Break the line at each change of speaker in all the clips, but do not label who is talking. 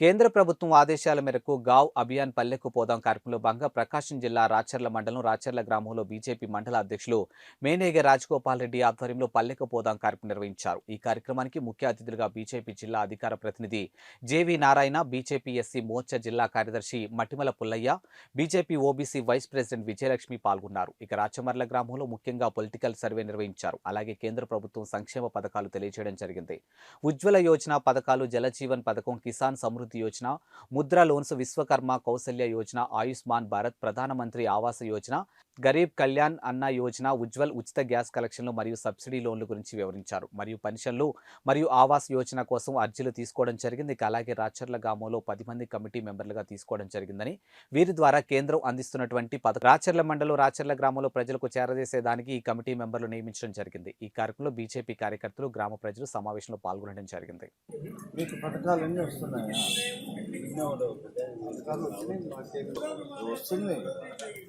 కేంద్ర ప్రభుత్వం ఆదేశాల మేరకు గావ్ అభియాన్ పల్లెకు పోదాం కార్యక్రమంలో భాగంగా ప్రకాశం జిల్లా రాచర్ల మండలం రాచర్ల గ్రామంలో బీజేపీ మండల అధ్యక్షులు మేనేగ రాజగోపాల్ రెడ్డి ఆధ్వర్యంలో పల్లెకు పోదాం కార్యక్రమం నిర్వహించారు. ఈ కార్యక్రమానికి ముఖ్య అతిథులుగా బీజేపీ జిల్లా అధికార ప్రతినిధి JV Narayana BJP SC Morcha జిల్లా కార్యదర్శి Mattimala Pullaiah BJP OBC vice president Vijayalakshmi పాల్గొన్నారు. ఇక రాచమర్ల గ్రామంలో ముఖ్యంగా పొలిటికల్ సర్వే నిర్వహించారు. అలాగే కేంద్ర ప్రభుత్వం సంక్షేమ పథకాలు తెలియజేయడం జరిగింది. ఉజ్వల యోజన పథకాలు జలజీవన్ పథకం కిసాన్ సమృద్ధి యోజన ముద్రా లోన్స్ విశ్వకర్మ కౌశల్య యోజన ఆయుష్మాన్ భారత్ ప్రధానమంత్రి ఆవాస యోజన గరీబ్ కళ్యాణ్ అన్న యోజన ఉజ్వల్ ఉచిత గ్యాస్ కలెక్షన్లు మరియు సబ్సిడీ లోన్ల గురించి వివరించారు. మరియు పెన్షన్లు మరియు ఆవాస్ యోజన కోసం అర్జీలు తీసుకోవడం జరిగింది. అలాగే రాచర్ల గ్రామంలో పది మంది కమిటీ మెంబర్లుగా తీసుకోవడం జరిగిందని వీరి ద్వారా కేంద్రం అందిస్తున్నటువంటి పథకం రాచర్ల మండలం రాచర్ల గ్రామంలో ప్రజలకు చేరవేసేదానికి ఈ కమిటీ మెంబర్లు నియమించడం జరిగింది. ఈ కార్యక్రమంలో బీజేపీ కార్యకర్తలు గ్రామ ప్రజలు సమావేశంలో పాల్గొనడం జరిగింది.
వచ్చినాయి వస్తున్నాయి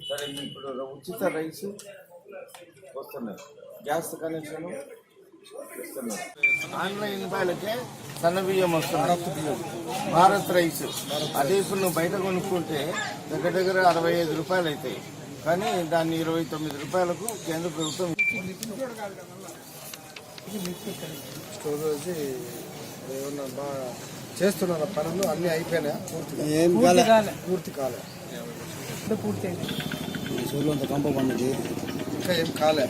సరే ఇప్పుడు ఉచిత రైస్ వస్తున్నాయి గ్యాస్ కనెక్షన్ ఆన్లైన్ రూపాయలకే సన్న బియ్యం వస్తుంది భారత్ రైస్. అదే ఇప్పుడు నువ్వు బయట కొనుక్కుంటే దగ్గర దగ్గర అరవై ఐదు రూపాయలు అవుతాయి. కానీ దాన్ని ఇరవై తొమ్మిది రూపాయలకు కేంద్ర ప్రభుత్వం
స్టోరేజ్ ఏమన్నా బాగా చేస్తున్నారు పనులు అన్ని అయిపోయినాయా? పూర్తిగా?
ఏం కాలే.
పూర్తి కాలే.
సూర్యులంత కంప పండుగ
ఇంకా ఏం కాలే.